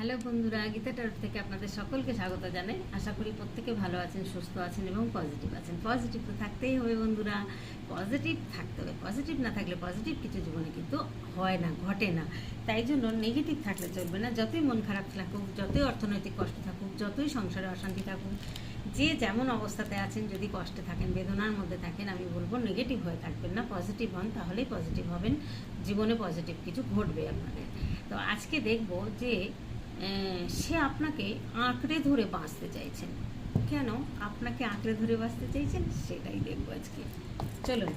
Hello বন্ধুরা, গীতা টারোট থেকে আপনাদের সকলকে স্বাগত জানাই। আশা করি প্রত্যেকে ভালো আছেন, সুস্থ আছেন এবং পজিটিভ আছেন। পজিটিভ তো থাকতেই হবে বন্ধুরা। পজিটিভ থাকতে হবে। পজিটিভ না থাকলে পজিটিভ কিছু জীবনে কিন্তু হয় না, ঘটে না। তাই জন্য নেগেটিভ থাকলে চলবে না। যতই মন খারাপ থাকুক, যতই অর্থনৈতিক কষ্ট থাকুক, যতই সংসারে অশান্তি থাকুক, যে যেমন অবস্থাতে আছেন, যদি কষ্টে থাকেন, বেদনার মধ্যে থাকেন, আমি বলব নেগেটিভ হয়ে থাকবেন না। পজিটিভ হন, তাহলেই পজিটিভ হবেন। জীবনে পজিটিভ কিছু ঘটবে আপনাদের। তো আজকে দেখব যে সে আপনাকে আঁকড়ে ধরে বাঁচতে চাইছেন কেন? আপনাকে আঁকড়ে ধরে বাঁচতে চাইছেন? সেটাই দেখব আজকে। চলুন।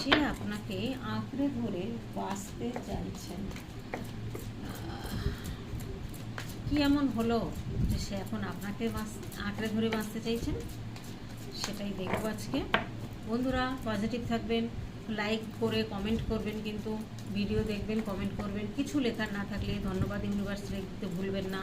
সে আপনাকে আঁকড়ে ধরে বাঁচতে চাইছেন। কি এমন হলো যে সে এখন আপনাকে বাঁচ- আঁকড়ে ধরে বাঁচতে চাইছেন সেটাই দেখব আজকে। বন্ধুরা পজিটিভ থাকবেন লাইক করে কমেন্ট করবেন কিন্তু ভিডিও দেখবেন কমেন্ট করবেন। কিছু লেখার না থাকলে ধন্যবাদ ইউনিভার্স লিখতে ভুলবেন না।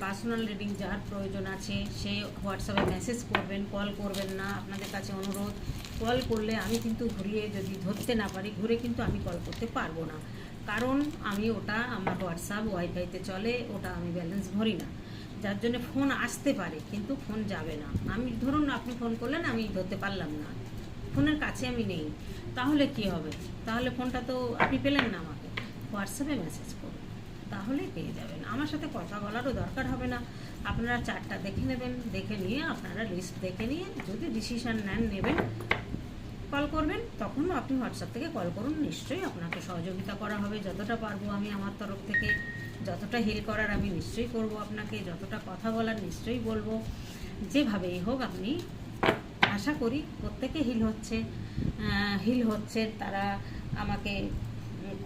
পার্সোনাল রিডিং যার প্রয়োজন আছে, সে হোয়াটসঅ্যাপে মেসেজ করবেন কল করবেন না। আপনাদের কাছে অনুরোধ কল করলে আমি কিন্তু ঘুরিয়ে যদি ধরতে না পারি, ঘুরে কিন্তু আমি কল করতে পারব না। কারণ আমি ওটা আমার হোয়াটসঅ্যাপ ওয়াইফাইতে চলে, ওটা আমি ব্যালেন্স ভরি না। যার জন্য ফোন আসতে পারে, কিন্তু ফোন যাবে না। আমি ধরুন আপনি ফোন করলেন, আমি ধরতে পারলাম না। ফোনের কাছে আমি নেই। তাহলে কি হবে? তাহলে ফোনটা তো আপনি পেলেন না আমাকে। হোয়াটসঅ্যাপে মেসেজ করুন। তাহলেই পেয়ে যাবেন। আমার সাথে কথা বলারও দরকার হবে না। আপনারা চারটা দেখে নেবেন। দেখে নিয়ে আপনারা লিস্ট দেখে নিয়ে যদি ডিসিশন নেন, নেবেন কল করবেন, তখন আপনি হোয়াটসঅ্যাপ থেকে কল করুন, নিশ্চয়ই আপনাকে সহযোগিতা করা হবে। যতটা পারব আমি আমার তরফ থেকে, যতটা হিল করার আমি নিশ্চয়ই করব আপনাকে, যতটা কথা বলার নিশ্চয়ই বলব। যেভাবেই হোক আপনি আশা করি প্রত্যেকে হিল হচ্ছে হিল হচ্ছে। তারা আমাকে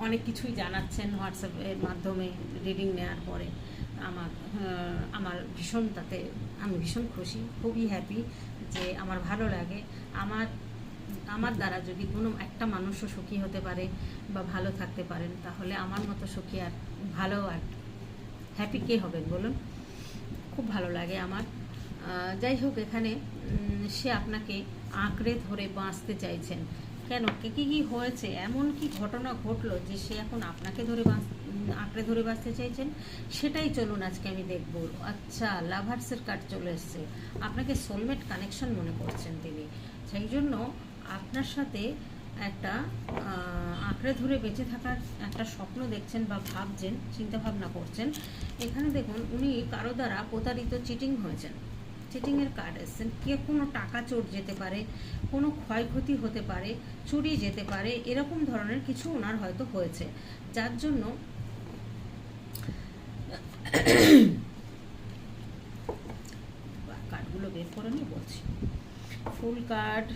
অনেক কিছুই জানাচ্ছেন হোয়াটসঅ্যাপের মাধ্যমে রিডিং নেওয়ার পরে। আমার আমার ভীষণ তাতে, আমি ভীষণ খুশি, খুবই হ্যাপি যে আমার ভালো লাগে। আমার আমার দ্বারা যদি কোনো একটা মানুষও সুখী হতে পারে বা ভালো থাকতে পারেন, তাহলে আমার মতো সুখী আর ভালো আর হ্যাপি কে হবেন বলুন? খুব ভালো লাগে আমার। যাই হোক, এখানে সে আপনাকে আঁকড়ে ধরে বাঁচতে চাইছেন। কেন? কে, কী কী হয়েছে? এমন কি ঘটনা ঘটলো যে সে এখন আপনাকে ধরে বাঁচ আঁকড়ে ধরে বাঁচতে চাইছেন? সেটাই চলুন আজকে আমি দেখব। আচ্ছা লাভার্সের কার্ড চলে এসছে। আপনাকে সোলমেট কানেকশন মনে করছেন তিনি। সেই জন্য আপনার সাথে একটা আঁকড়ে ধরে বেঁচে থাকার একটা স্বপ্ন দেখছেন বা ভাবছেন চিন্তা ভাবনা করছেন, এখানে দেখুন উনি কারও দ্বারা প্রতারিত চিটিং হয়েছেন। চিটিংয়ের কার্ড এসছেন। কে কোনো টাকা চোর যেতে পারে, কোনো ক্ষয়ক্ষতি হতে পারে, চুরি যেতে পারে, এরকম ধরনের কিছু ওনার হয়তো হয়েছে। যার জন্য কার্ডগুলো বের করে নিয়ে বলছি। Fool card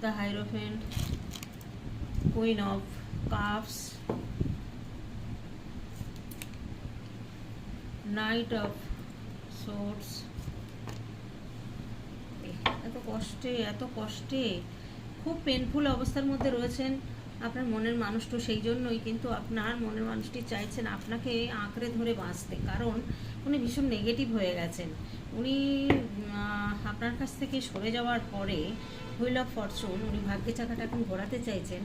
the Hierophant, Queen of Cups, Knight of Swords. এত কষ্টে এত কষ্টে খুব পেনফুল অবস্থার মধ্যে রয়েছেন আপনার মনের মানুষটা সেই জন্যই, কিন্তু আপনার মনের মানুষটি চাইছেন আপনাকে আঁকড়ে ধরে বাঁচতে। কারণ উনি ভীষণ নেগেটিভ হয়ে গেছেন। উনি আপনার কাছ থেকে সরে যাওয়ার পরে হুইল অফ ফরচুন, উনি ভাগ্যের চাকাটা এখন ঘোরাতে চাইছেন।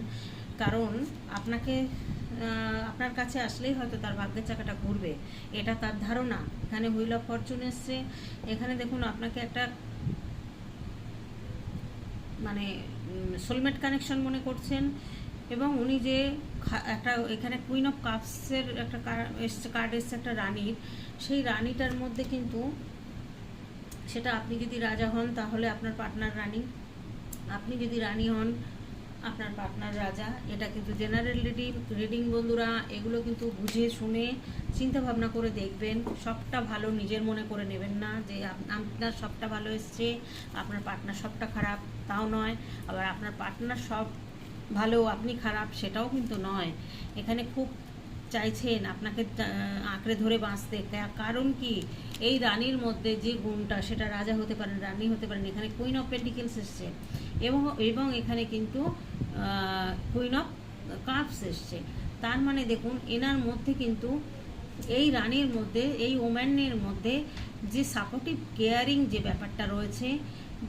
কারণ আপনাকে আপনার কাছে আসলেই হয়তো তার ভাগ্যের চাকাটা ঘুরবে। এটা তার ধারণা। এখানে হুইল অফ ফরচুন এসছে। এখানে দেখুন, আপনাকে একটা মানে সোলমেট কানেকশন মনে করছেন। এবং উনি যে একটা এখানে কুইন অফ কাপসের একটা এসছে কার্ড এসছে একটা রানীর। সেই রানীটার মধ্যে কিন্তু সেটা আপনি যদি রাজা হন, তাহলে আপনার পার্টনার রানী। আপনি যদি রানী হন, আপনার পার্টনার রাজা। এটা কিন্তু জেনারেল রিডিং রিডিং বন্ধুরা, এগুলো কিন্তু বুঝে শুনে চিন্তা ভাবনা করে দেখবেন। সবটা ভালো নিজের মনে করে নেবেন না যে আপনার সবটা ভালো এসছে, আপনার পার্টনার সবটা খারাপ, তাও নয়। আবার আপনার পার্টনার সব ভালো, আপনি খারাপ, সেটাও কিন্তু নয়। এখানে খুব চাইছেন আপনাকে আঁকড়ে ধরে বাঁচতে। কারণ কি? এই রানীর মধ্যে যে গুণটা, সেটা রাজা হতে পারেন, রানী হতে পারেন, এখানে কুইন অফ পেন্টিকেলস এসছে। এবং এবং এখানে কিন্তু কুইন অফ কাপস এসছে। তার মানে দেখুন, এনার মধ্যে কিন্তু, এই রানীর মধ্যে, এই ওম্যানের মধ্যে যে সাপোর্টিভ কেয়ারিং যে ব্যাপারটা রয়েছে,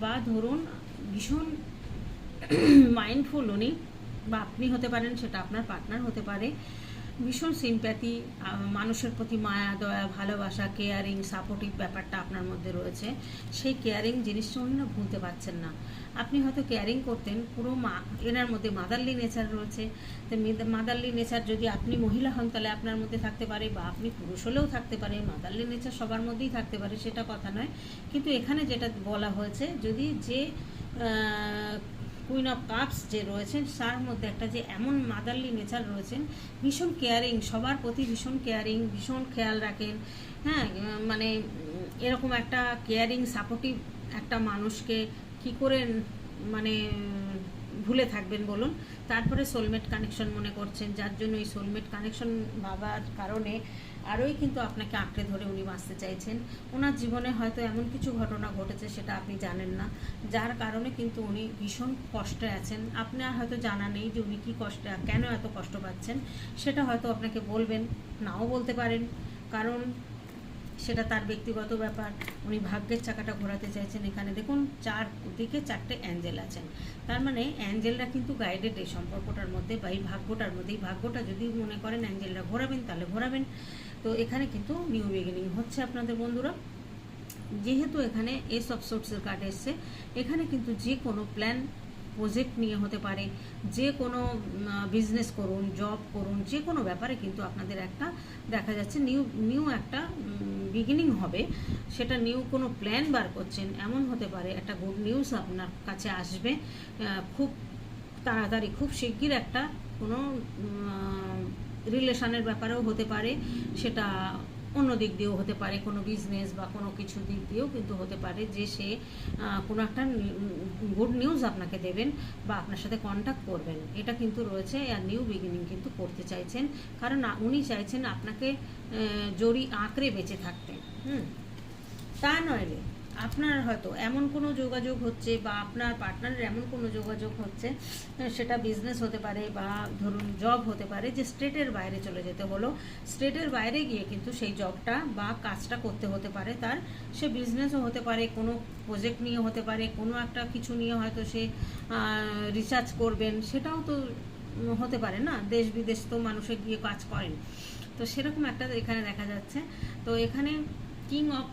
বা ধরুন, ভীষণ মাইন্ডফুল উনি বা আপনি হতে পারেন, সেটা আপনার পার্টনার হতে পারে। ভীষণ সিম্প্যাথি মানুষের প্রতি মায়া, দয়া, ভালোবাসা কেয়ারিং সাপোর্টিভ ব্যাপারটা আপনার মধ্যে রয়েছে। সেই কেয়ারিং জিনিসটা উনি না ভুলতে পারছেন না। আপনি হয়তো কেয়ারিং করতেন, পুরো মা, এনার মধ্যে মাদারলি নেচার রয়েছে। তো মাদারলি নেচার যদি আপনি মহিলা হন, তাহলে আপনার মধ্যে থাকতে পারে বা আপনি পুরুষ হলেও থাকতে পারে। মাদারলি নেচার সবার মধ্যেই থাকতে পারে, সেটা কথা নয়। কিন্তু এখানে যেটা বলা হয়েছে, যদি যে কুইন অফ কাপস যে রয়েছেন, তার মধ্যে একটা যে এমন মাদারলি নেচার রয়েছেন, ভীষণ কেয়ারিং সবার প্রতি ভীষণ কেয়ারিং ভীষণ খেয়াল রাখেন হ্যাঁ মানে এরকম একটা কেয়ারিং সাপোর্টিভ একটা মানুষকে কি করে মানে ভুলে থাকবেন বলুন? তারপরে সোলমেট কানেকশন মনে করছেন, যার জন্য এই সোলমেট কানেকশন ভাবার কারণে আরোই কিন্তু আপনাকে আঁকড়ে ধরে উনি বাঁচতে চাইছেন। ওনার জীবনে হয়তো এমন কিছু ঘটনা ঘটেছে সেটা আপনি জানেন না। যার কারণে কিন্তু উনি ভীষণ কষ্টে আছেন। আপনার হয়তো জানা নেই যে উনি কী কষ্টে কেন এত কষ্ট পাচ্ছেন। সেটা হয়তো আপনাকে বলবেন, নাও বলতে পারেন। কারণ সেটা তার ব্যক্তিগত ব্যাপার। উনি ভাগ্যের চাকাটা ঘোরাতে চাইছেন এখানে। দেখুন, চার দিকে চারটে অ্যাঞ্জেল আছেন। তার মানে অ্যাঞ্জেলরা কিন্তু গাইডেড এই সম্পর্কটার মধ্যে বা এই ভাগ্যটার মধ্যে। এই ভাগ্যটা যদি মনে করেন অ্যাঞ্জেলরা ঘোরাবেন, তাহলে ঘোরাবেন। এখানে কিন্তু নিউ বিগিনিং হচ্ছে আপনাদের বন্ধুরা। যেহেতু এখানে এস অফ সোর্সের কার্ড এসছে, এখানে কিন্তু যে কোনো প্ল্যান প্রজেক্ট নিয়ে হতে পারে, যে কোনো বিজনেস করুন জব করুন, যে কোনো ব্যাপারে কিন্তু আপনাদের একটা দেখা যাচ্ছে নিউ নিউ একটা বিগিনিং হবে। সেটা নিউ কোনো প্ল্যান বার করছেন, এমন হতে পারে একটা গুড নিউজ আপনার কাছে আসবে। খুব তাড়াতাড়ি, খুব শিগগির একটা কোনো রিলেশনের ব্যাপারেও হতে পারে, সেটা অন্য দিক দিয়েও হতে পারে, কোনো বিজনেস বা কোনো কিছু দিক দিয়েও কিন্তু হতে পারে যে সে কোনো একটা গুড নিউজ আপনাকে দেবেন বা আপনার সাথে কন্ট্যাক্ট করবেন। এটা কিন্তু রয়েছে আর নিউ বিগিনিং কিন্তু করতে চাইছেন। কারণ উনি চাইছেন আপনাকে জড়ি আঁকড়ে বেঁচে থাকতে। হুম? তা নয় আপনার হয়তো এমন কোনো যোগাযোগ হচ্ছে বা আপনার পার্টনারের এমন কোনো যোগাযোগ হচ্ছে সেটা বিজনেস হতে পারে বা ধরুন জব হতে পারে যে স্টেটের বাইরে চলে যেতে হলো স্টেটের বাইরে গিয়ে কিন্তু সেই জবটা বা কাজটা করতে হতে পারে। তার সে বিজনেসও হতে পারে, কোনো প্রজেক্ট নিয়ে হতে পারে, কোনো একটা কিছু নিয়ে হয়তো সে রিসার্চ করবেন, সেটাও তো হতে পারে না। দেশ বিদেশ তো মানুষে গিয়ে কাজ করেন। তো সেরকম একটা এখানে দেখা যাচ্ছে। তো এখানে কিং অফ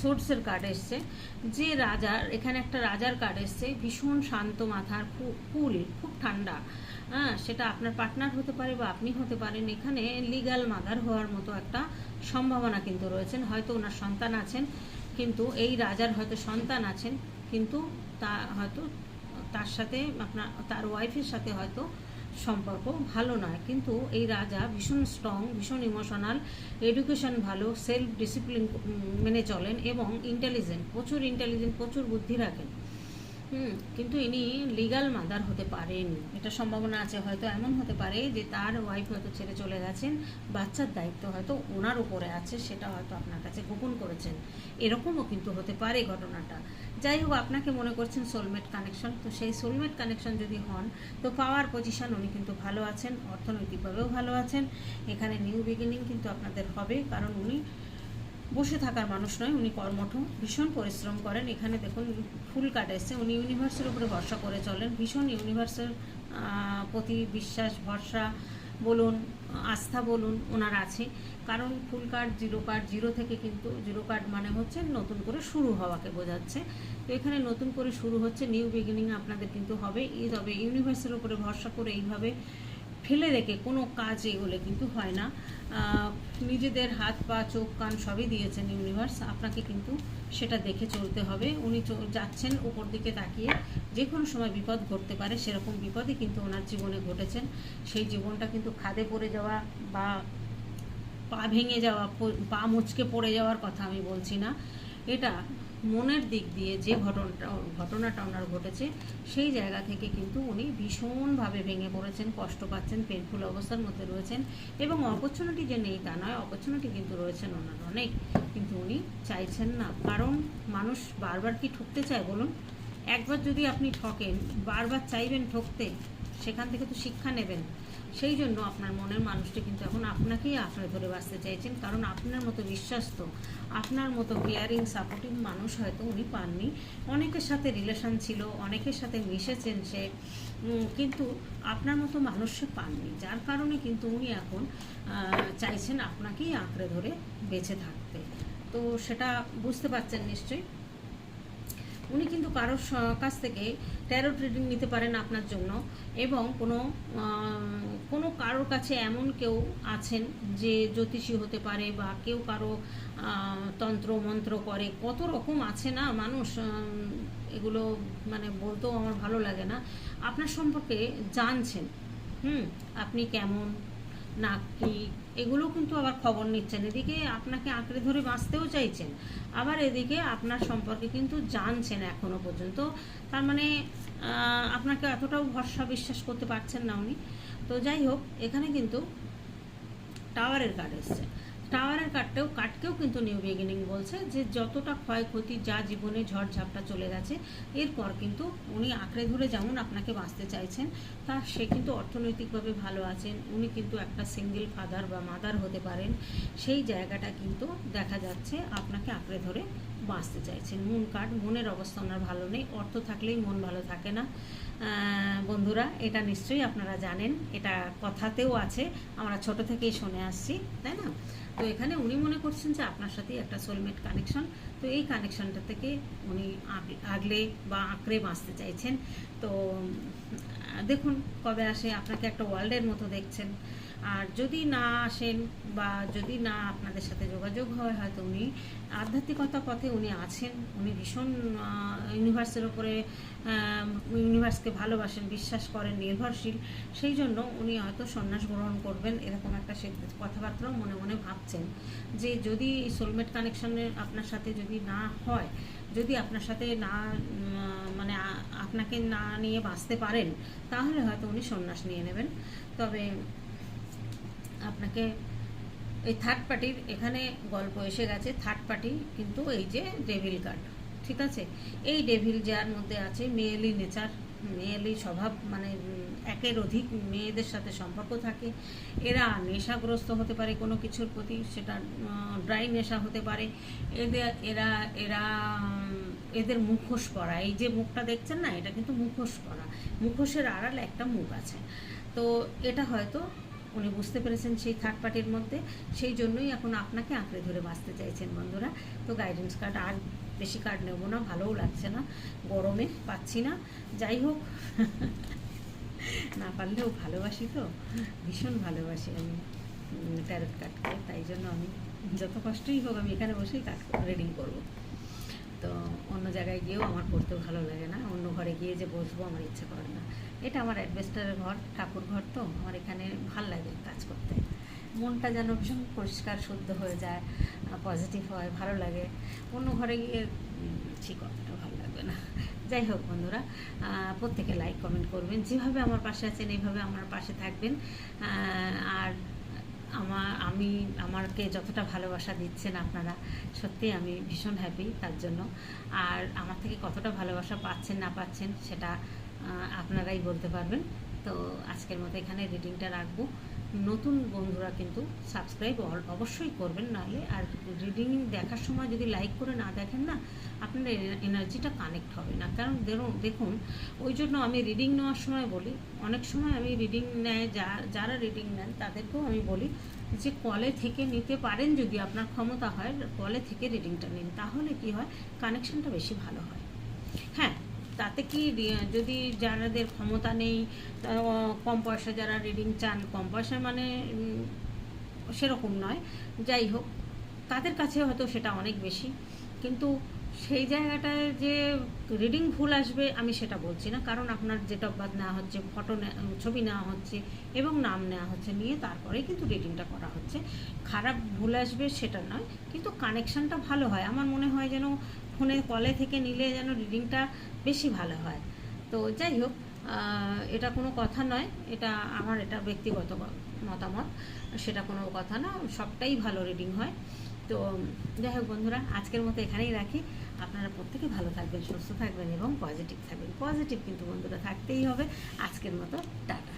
সোর্সের কার্ড এসছে। যে রাজার, এখানে একটা রাজার কার্ড এসছে, ভীষণ শান্ত মাথার কুল, খুব ঠান্ডা। হ্যাঁ সেটা আপনার পার্টনার হতে পারে বা আপনি হতে পারেন। এখানে লিগ্যাল মাদার হওয়ার মতো একটা সম্ভাবনা কিন্তু রয়েছেন। হয়তো ওনার সন্তান আছেন, কিন্তু এই রাজার হয়তো সন্তান আছেন, কিন্তু তা হয়তো তার সাথে আপনার, তার ওয়াইফের সাথে হয়তো সম্পর্ক ভালো নয়। কিন্তু এই রাজা ভীষণ স্ট্রং ভীষণ ইমোশনাল এডুকেশন ভালো সেলফ ডিসিপ্লিন মেনে চলেন এবং ইন্টেলিজেন্ট প্রচুর ইন্টেলিজেন্ট প্রচুর বুদ্ধি রাখেন। হুম, কিন্তু ইনি লিগাল মাদার হতে পারেন এটা সম্ভাবনা আছে, হয়তো এমন হতে পারে যে তার ওয়াইফ হয়তো ছেড়ে চলে গেছেন, বাচ্চার দায়িত্ব হয়তো ওনার উপরে আছে, সেটা হয়তো আপনার কাছে গোপন করেছেন। এরকমও কিন্তু হতে পারে ঘটনাটা। যাই হোক আপনাকে মনে করছেন সোলমেট কানেকশন তো সেই সোলমেট কানেকশন যদি হন, তো পাওয়ার পজিশন উনি কিন্তু ভালো আছেন, অর্থনৈতিকভাবেও ভালো আছেন। এখানে নিউ বিগিনিং কিন্তু আপনাদের হবে, কারণ উনি বসে থাকার মানুষ নয়, উনি কর্মঠ, ভীষণ পরিশ্রম করেন। এখানে দেখুন, ফুল কাট এসছে, উনি ইউনিভার্সের উপরে ভরসা করে চলেন। ভীষণ ইউনিভার্সের প্রতি বিশ্বাস, ভরসা বলুন, আস্থা বলুন, ওনার আছে। কারণ fool card, zero card, zero থেকে কিন্তু জিরো কার্ড মানে হচ্ছে নতুন করে শুরু হওয়াকে বোঝাচ্ছে। তো এখানে নতুন করে শুরু হচ্ছে, নিউ বিগিনিং আপনাদের কিন্তু হবে। তবে ইউনিভার্সের উপরে ভরসা করে এইভাবে ফেলে রেখে কোনো কাজ এগোলে কিন্তু হয় না। নিজেদের হাত পা, চোখ, কান সবই দিয়েছেন ইউনিভার্স। আপনাকে কিন্তু সেটা দেখে চলতে হবে। উনি যাচ্ছেন উপর দিকে তাকিয়ে। যে কোনো সময় বিপদ ঘটতে পারে, সেরকম বিপদই কিন্তু ওনার জীবনে ঘটেছেন। সেই জীবনটা কিন্তু খাদে পড়ে যাওয়া বা পা ভেঙে যাওয়া পা মুচকে পড়ে যাওয়ার কথা আমি বলছি না। এটা মনের দিক দিয়ে যে ঘটনাটা ঘটনাটা ওনার ঘটেছে, সেই জায়গা থেকে কিন্তু উনি ভীষণভাবে ভেঙে পড়েছেন, কষ্ট পাচ্ছেন পেনফুল অবস্থার মধ্যে রয়েছেন এবং অপরচুনিটি যে নেই তা নয় অপরচুনিটি কিন্তু রয়েছেন ওনার অনেক। কিন্তু উনি চাইছেন না। কারণ মানুষ বারবার কি ঠকতে চায় বলুন? একবার যদি আপনি ঠকেন, বারবার চাইবেন ঠকতে, সেখান থেকে তো শিক্ষা নেবেন। সেই জন্য আপনার মনের মানুষটি কিন্তু এখন আপনাকেই আঁকড়ে ধরে বাঁচতে চাইছেন, কারণ আপনার মতো বিশ্বস্ত, আপনার মতো কেয়ারিং সাপোর্টিভ মানুষ হয়তো উনি পাননি। অনেকের সাথে রিলেশন ছিল, অনেকের সাথে মিশেছেন সে কিন্তু আপনার মতো মানুষ সে পাননি, যার কারণে কিন্তু উনি এখন চাইছেন আপনাকেই আঁকড়ে ধরে বেঁচে থাকতে। তো সেটা বুঝতে পারছেন নিশ্চয়ই? উনি কিন্তু কারোর কাছ থেকে ট্যারো ট্রিডিং নিতে পারেন আপনার জন্য এবং কোনো কোনো কারোর কাছে এমন কেউ আছেন যে জ্যোতিষী হতে পারে বা কেউ কারও তন্ত্র, মন্ত্র করে। কত রকম আছে না মানুষ এগুলো মানে বলতেও আমার ভালো লাগে না। আপনার সম্পর্কে জানছেন। হুম? আপনি কেমন? না কি এগুলো কিন্তু আবার খবর নিচ্ছেন। এদিকে আপনাকে আঁকড়ে ধরে বাঁচতেও চাইছেন। আবার এদিকে আপনার সম্পর্কে কিন্তু জানছেন এখনও পর্যন্ত। তার মানে আপনাকে এতটাও ভরসা বিশ্বাস করতে পারছেন না উনি। তো যাই হোক, এখানে কিন্তু টাওয়ারের কার্ড এসছে। টাওয়ারের কার্ডটাও কার্ডকেও কিন্তু নিউ বিগিনিং বলছে যে যতটা ক্ষয়ক্ষতি যা জীবনে ঝড়ঝাপটা চলে গেছে, এরপর কিন্তু উনি আঁকড়ে ধরে যেমন আপনাকে বাঁচতে চাইছেন, তা সে কিন্তু অর্থনৈতিকভাবে ভালো আছেন, উনি কিন্তু একটা সিঙ্গেল ফাদার বা মাদার হতে পারেন, সেই জায়গাটা কিন্তু দেখা যাচ্ছে আপনাকে আঁকড়ে ধরে বাঁচতে চাইছেন। মন কার্ড মনের অবস্থা ওনার ভালো নেই, অর্থ থাকলেই মন ভালো থাকে না। বন্ধুরা, এটা নিশ্চয়ই আপনারা জানেন, এটা কথাতেও আছে, আমরা ছোট থেকেই শুনে আসছি, তাই না? তো এখানে উনি মনে করছেন যে আপনার সাথেই একটা সোলমেট কানেকশন তো এই কানেকশনটা থেকে উনি আগ- আগলে বা আঁকড়ে বাঁচতে চাইছেন। তো দেখুন কবে আসে, আপনাকে একটা ওয়ার্ল্ডের মতো দেখছেন। আর যদি না আসেন বা যদি না আপনাদের সাথে যোগাযোগ হয়, হয়তো উনি আধ্যাত্মিকতা পথে উনি আছেন। উনি ভীষণ ইউনিভার্সের ওপরে ইউনিভার্সকে ভালোবাসেন, বিশ্বাস করেন, নির্ভরশীল। সেই জন্য উনি হয়তো সন্ন্যাস গ্রহণ করবেন, এরকম একটা সে কথাবার্তাও মনে মনে ভাবছেন। যে যদি সোলমেট কানেকশনে আপনার সাথে যদি না হয় যদি আপনার সাথে না মানে আপনাকে না নিয়ে বাঁচতে পারেন, তাহলে হয়তো উনি সন্ন্যাস নিয়ে নেবেন। তবে আপনাকে এই থার্ড পার্টির এখানে গল্প এসে গেছে থার্ড পার্টি কিন্তু এই যে ডেভিল কার্ড ঠিক আছে? এই ডেভিল যার মধ্যে আছে মেয়েলি নেচার, মেয়েলি স্বভাব মানে একের অধিক মেয়েদের সাথে সম্পর্ক থাকে। এরা নেশাগ্রস্ত হতে পারে কোনো কিছুর প্রতি, সেটা ড্রাই নেশা হতে পারে। এদের, এরা এরা এদের মুখোশ পরা, এই যে মুখটা দেখছেন না, এটা কিন্তু মুখোশ পরা। মুখোশের আড়ালে একটা মুখ আছে। তো এটা হয়তো উনি বুঝতে পেরেছেন সেই থার্ড পার্টির মধ্যে, সেই জন্যই এখন আপনাকে আঁকড়ে ধরে বাঁচতে চাইছেন বন্ধুরা। তো গাইডেন্স কার্ড আর বেশি কার্ড নেব না, ভালোও লাগছে না, গরমে পাচ্ছি না। যাই হোক না পারলেও ভালোবাসি তো। ভীষণ ভালোবাসি আমি ট্যারট কার্ডকে তাই জন্য আমি, যত কষ্টই হোক আমি এখানে বসেই কাজ রিডিং করব। তো অন্য জায়গায় গিয়েও আমার করতে ভালো লাগে না। অন্য ঘরে গিয়ে যে বসবো আমার ইচ্ছে করে না। এটা আমার অ্যাডভেস্টারের ঘর, ঠাকুর ঘর তো। আমার এখানে ভালো লাগে কাজ করতে। মনটা যেন ভীষণ পরিষ্কার, শুদ্ধ হয়ে যায় পজিটিভ হয়, ভালো লাগে। অন্য ঘরে গিয়ে ঠিক অতটা ভালো লাগবে না। যাই হোক বন্ধুরা প্রত্যেকে লাইক কমেন্ট করবেন। যেভাবে আমার পাশে আছেন, এইভাবে আমার পাশে থাকবেন। আর আমার, আমি আমাকে যতটা ভালোবাসা দিচ্ছেন আপনারা, সত্যি আমি ভীষণ হ্যাপি তার জন্য। আর আমার থেকে কতটা ভালোবাসা পাচ্ছেন, না পাচ্ছেন, সেটা আপনারাই বলতে পারবেন। তো আজকের মতো এখানে রিডিংটা রাখব। নতুন বন্ধুরা কিন্তু সাবস্ক্রাইব অবশ্যই করবেন, নাহলে আর রিডিং দেখার সময় যদি লাইক করে না দেখেন না আপনার এনার্জিটা কানেক্ট হবে না। কারণ দেখুন, ওই জন্য আমি রিডিং নেওয়ার সময় বলি, অনেক সময় আমি রিডিং নেয়, যা যারা রিডিং নেন তাদেরকেও আমি বলি যে, কলে থেকে নিতে পারেন যদি আপনার ক্ষমতা হয়, কলে থেকে রিডিংটা নিন। তাহলে কি হয়? কানেকশনটা বেশি ভালো হয়। হ্যাঁ তাতে কি যদি যারাদের ক্ষমতা নেই কম পয়সা যারা রিডিং চান, কম পয়সা মানে সেরকম নয়। যাই হোক, তাদের কাছে হয়তো সেটা অনেক বেশি। কিন্তু সেই জায়গাটায় যে রিডিং ভুল আসবে, আমি সেটা বলছি না। কারণ আপনার যেটা বাদ নেওয়া হচ্ছে ফটো ছবি নেওয়া হচ্ছে এবং নাম নেওয়া হচ্ছে নিয়ে তারপরে কিন্তু রিডিংটা করা হচ্ছে। খারাপ ভুল আসবে সেটা নয়, কিন্তু কানেকশানটা ভালো হয়। আমার মনে হয় যেন ফোনে কলে থেকে নিলে যেন রিডিংটা বেশি ভালো হয়। তো যাই হোক এটা কোনো কথা নয়। এটা আমার, এটা ব্যক্তিগত মতামত। সেটা কোনো কথা না, সবটাই ভালো রিডিং হয়। তো, যাই হোক বন্ধুরা, আজকের মতো এখানেই রাখি। আপনারা প্রত্যেকে ভালো থাকবেন, সুস্থ থাকবেন এবং পজিটিভ থাকবেন। পজিটিভ কিন্তু বন্ধুরা থাকতেই হবে। আজকের মতো টাটা।